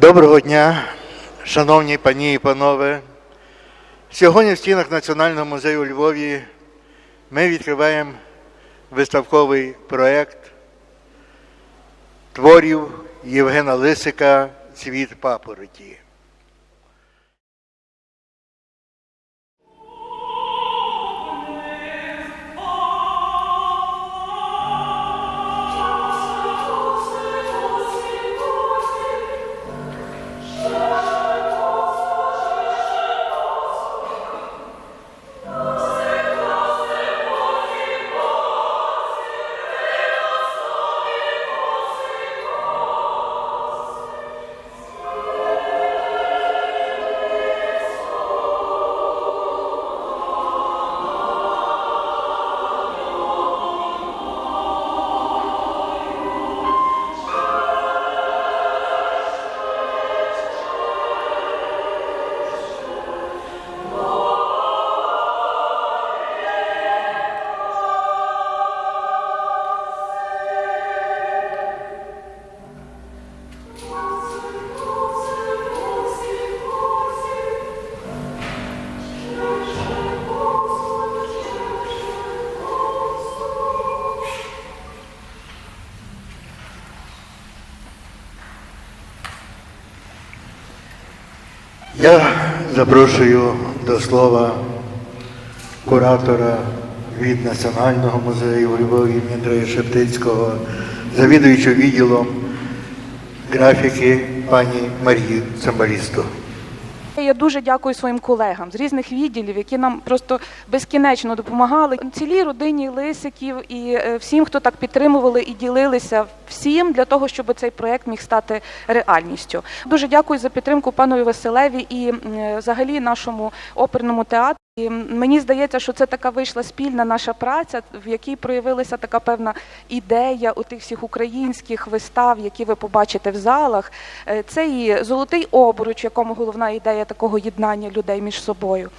Доброго дня, шановні пані і панове. Сьогодні в стінах Національного музею у Львові ми відкриваємо виставковий проєкт творів Євгена Лисика Цвіт папороті. Я запрошую до слова куратора від Національного музею у Львові Дмитра Шептицького, завідуючого відділом графіки пані Марії Цимбалісту. Я дуже дякую своїм колегам з різних відділів, які нам просто безкінечно допомагали. Цілій родині лисиків і е, всім, хто так підтримували і ділилися всім для того, щоб цей проект міг стати реальністю. Дуже дякую за підтримку панові Василеві і взагалі нашому оперному театру. І мені здається, що це така вийшла спільна наша праця, в якій проявилася така певна ідея у тих всіх українських вистав, які ви побачите в залах. Е, Це і золотий обруч, якому головна ідея такого єднання людей між собою.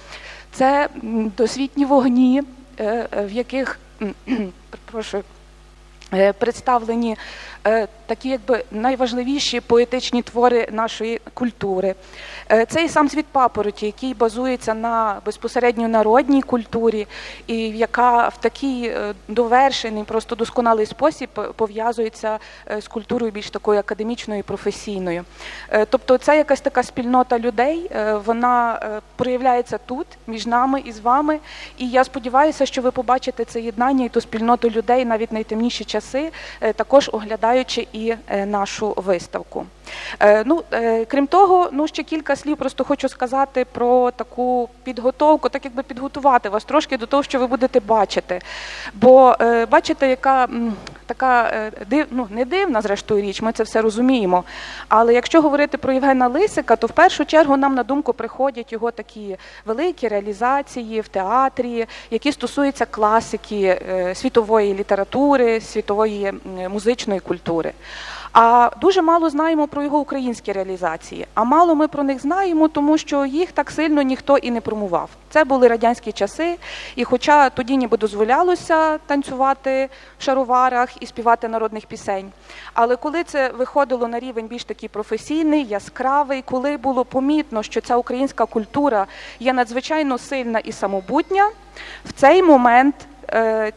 Це досвітні вогні, е, е, в яких е, представлені е, такі якби найважливіші поетичні твори нашої культури. Е, Це і сам світ папороті, який базується на безпосередньо народній культурі, і яка в такий е, довершений, просто досконалий спосіб е, пов'язується е, з культурою більш такою академічною і професійною. Е, Тобто це якась така спільнота людей, е, вона е, проявляється тут, між нами і з вами. І я сподіваюся, що ви побачите це єднання і ту спільноту людей навіть найтемніші часи, е, також оглядаючи і е, нашу виставку. Е, Ну, крім того, ну ще кілька слів просто хочу сказати про таку підготовку, так якби підготувати вас трошки до того, що ви будете бачити. Бо бачите, яка така е, див, ну, не дивна, зрештою річ, ми це все розуміємо. Але якщо говорити про Євгена Лисика, то в першу чергу нам на думку приходять його такі великі реалізації в театрі, які стосуються класики е, світової літератури, світової музичної культури. А дуже мало знаємо про його українські реалізації. А мало ми про них знаємо, тому що їх так сильно ніхто і не промував. Це були радянські часи, і хоча тоді ніби дозволялося танцювати в шароварах і співати народних пісень. Але коли це виходило на рівень більш такий професійний, яскравий, коли було помітно, що ця українська культура є надзвичайно сильна і самобутня, в цей момент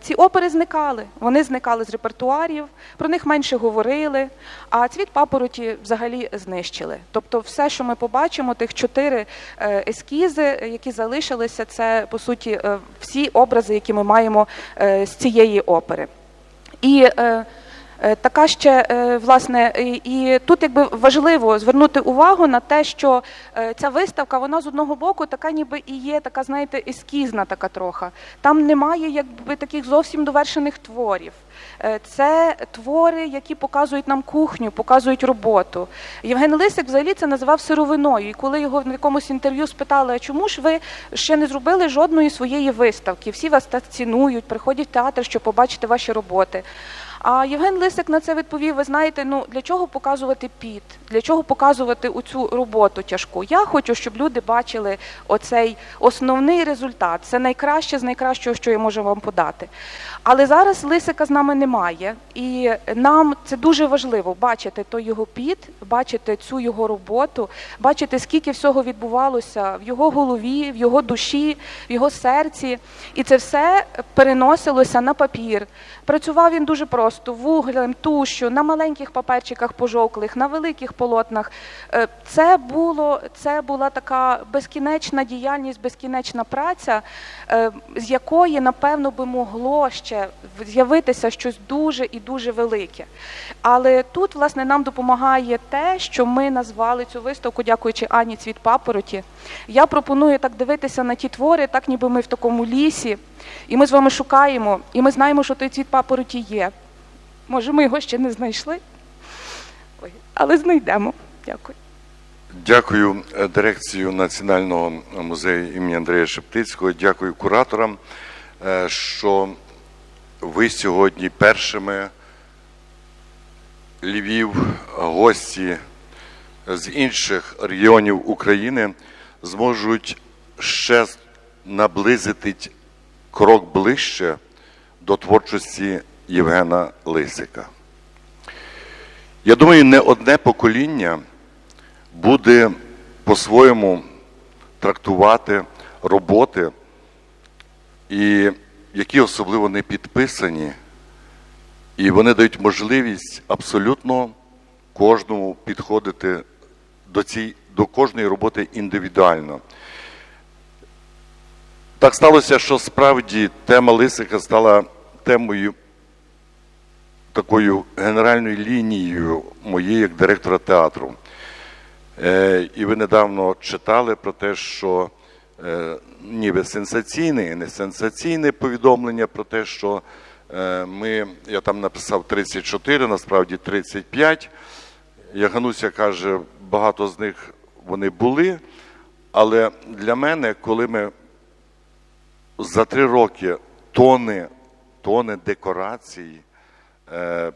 ці опери зникали. Вони зникали з репертуарів, про них менше говорили, а цвіт папороті взагалі знищили. Тобто, все, що ми побачимо, тих чотири е, ескізи, е, які залишилися, це по суті е, всі образи, які ми маємо е, з цієї опери. І е, е, така ще е, власне, і, тут якби важливо звернути увагу на те, що е, ця виставка, вона з одного боку така, ніби і є така, знаєте, ескізна така троха. Там немає якби таких зовсім довершених творів. Е, Це твори, які показують нам кухню, показують роботу. Євген Лисик взагалі це називав сировиною. І коли його в якомусь інтерв'ю спитали, а чому ж ви ще не зробили жодної своєї виставки? Всі вас так цінують, приходять в театр, щоб побачити ваші роботи. А Євген Лисик на це відповів: ви знаєте, ну для чого показувати піт, для чого показувати оцю роботу тяжку? Я хочу, щоб люди бачили оцей основний результат. Це найкраще з найкращого, що я можу вам подати. Але зараз Лисика з нами немає, і нам це дуже важливо бачити той його піт, бачити цю його роботу, бачити, скільки всього відбувалося в його голові, в його душі, в його серці. І це все переносилося на папір. Працював він дуже просто вуглем, тушю, на маленьких паперчиках пожовклих, на великих полотнах. Е, Це було це була така безкінечна діяльність, безкінечна праця, е, з якої напевно би могло ще з'явитися щось дуже і дуже велике. Але тут, власне, нам допомагає те, що ми назвали цю виставку, дякуючи Ані Цвіт Папороті. Я пропоную так дивитися на ті твори, так ніби ми в такому лісі, і ми з вами шукаємо, і ми знаємо, що той цвіт папороті є. Може, ми його ще не знайшли, Ой, але знайдемо. Дякую. Дякую е, дирекцію Національного музею імені Андрія Шептицького. Дякую кураторам, е, що ви сьогодні першими Львів, гості з інших регіонів України зможуть ще наблизити крок ближче до творчості Євгена Лисика. Я думаю, не одне покоління буде по-своєму трактувати роботи, і які особливо не підписані, і вони дають можливість абсолютно кожному підходити до, цій, до кожної роботи індивідуально. Так сталося, що справді тема Лисика стала темою такою генеральною лінією моєї як директора театру. Е, І ви недавно читали про те, що ніби сенсаційне і не сенсаційне повідомлення про те, що е, ми, я там написав 34, насправді 35. Ягануся каже, багато з них вони були. Але для мене, коли ми за три роки тони, тони декорацій, е,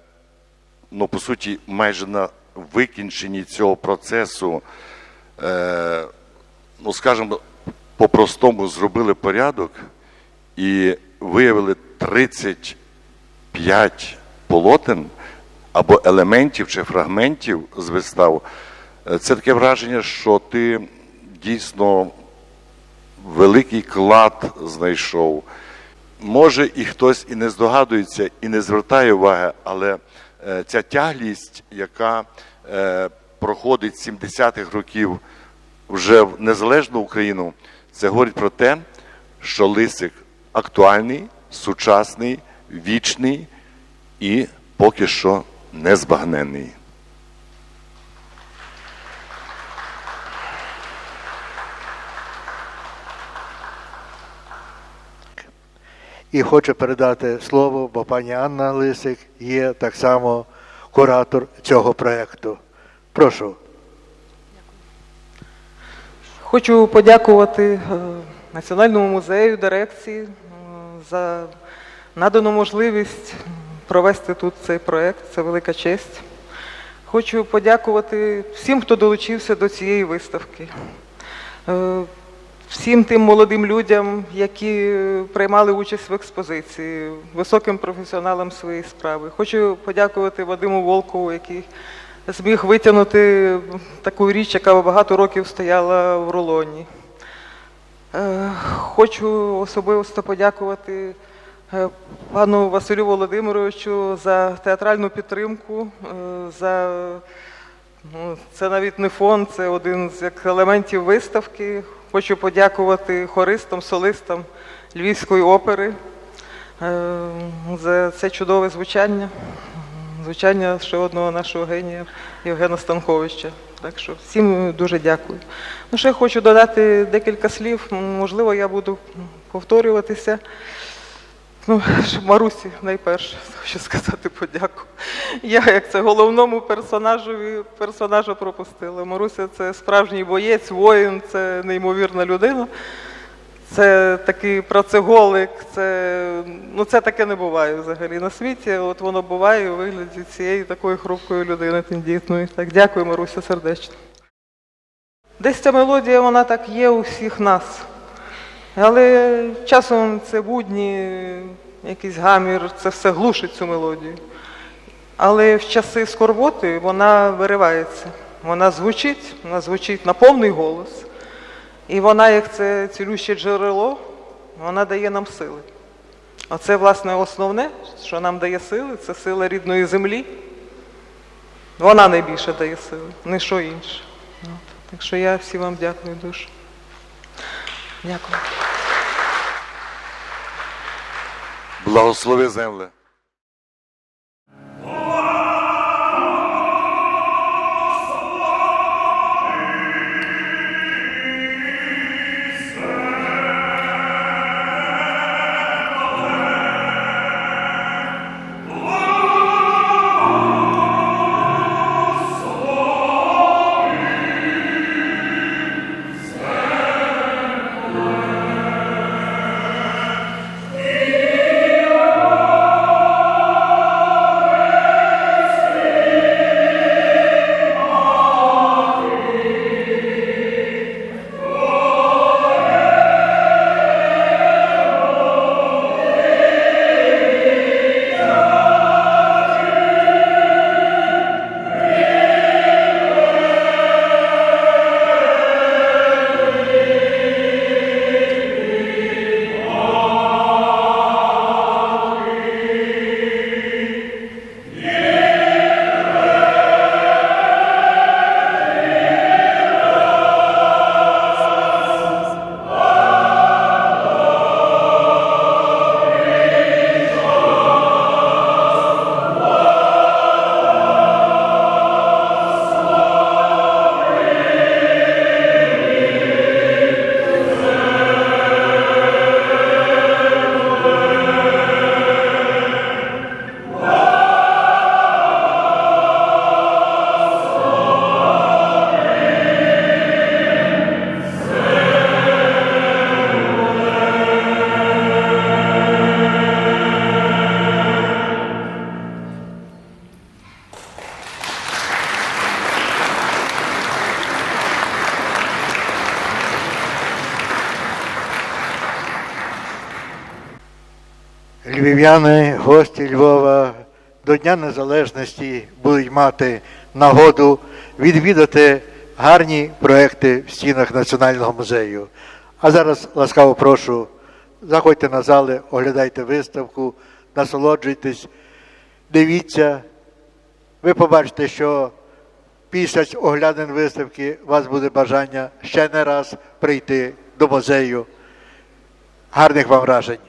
ну, по суті, майже на викінченні цього процесу, е, ну, скажімо, по-простому зробили порядок і виявили 35 полотен або елементів чи фрагментів з вистав. Е, Це таке враження, що ти дійсно великий клад знайшов. Може, і хтось і не здогадується, і не звертає уваги, але е, ця тяглість, яка е, проходить з 70-х років вже в незалежну Україну, це говорить про те, що Лисик актуальний, сучасний, вічний і поки що незбагненний. І хочу передати слово, бо пані Анна Лисик є так само куратор цього проєкту. Прошу. Хочу подякувати е, Національному музею, дирекції е, за надану можливість провести тут цей проєкт. Це велика честь. Хочу подякувати всім, хто долучився до цієї виставки. Е, Всім тим молодим людям, які приймали участь в експозиції, високим професіоналам своєї справи. Хочу подякувати Вадиму Волкову, який зміг витягнути таку річ, яка багато років стояла в рулоні. Е, Хочу особисто подякувати е, пану Василю Володимировичу за театральну підтримку, е, за ну, це навіть не фонд, це один з елементів виставки. Хочу подякувати хористам, солистам Львівської опери за це чудове звучання звучання ще одного нашого генія Євгена Станковича. Так що всім дуже дякую. Ну, ще хочу додати декілька слів. Можливо, я буду повторюватися. Ну, Марусі найперше хочу сказати подяку. Я, як це головному персонажові персонажа пропустила. Маруся це справжній боєць, воїн, це неймовірна людина. Це такий працеголик, це, ну, це таке не буває взагалі на світі. От воно буває у вигляді цієї такої хрупкої людини тендітної. Так, дякую, Маруся, сердечно. Десь ця мелодія, вона так є у всіх нас. Але часом це будні, якийсь гамір, це все глушить цю мелодію. Але в часи скорботи вона виривається. Вона звучить, вона звучить на повний голос. І вона, як це цілюще джерело, вона дає нам сили. Оце, власне, основне, що нам дає сили, це сила рідної землі. Вона найбільше дає сили, не що інше. От. Так що я всім вам дякую дуже. Дякую. Благослови земле. Львів'яни, гості Львова до Дня Незалежності будуть мати нагоду відвідати гарні проекти в стінах Національного музею. А зараз ласкаво прошу, заходьте на зали, оглядайте виставку, насолоджуйтесь, дивіться. Ви побачите, що після оглядин виставки у вас буде бажання ще не раз прийти до музею. Гарних вам вражень!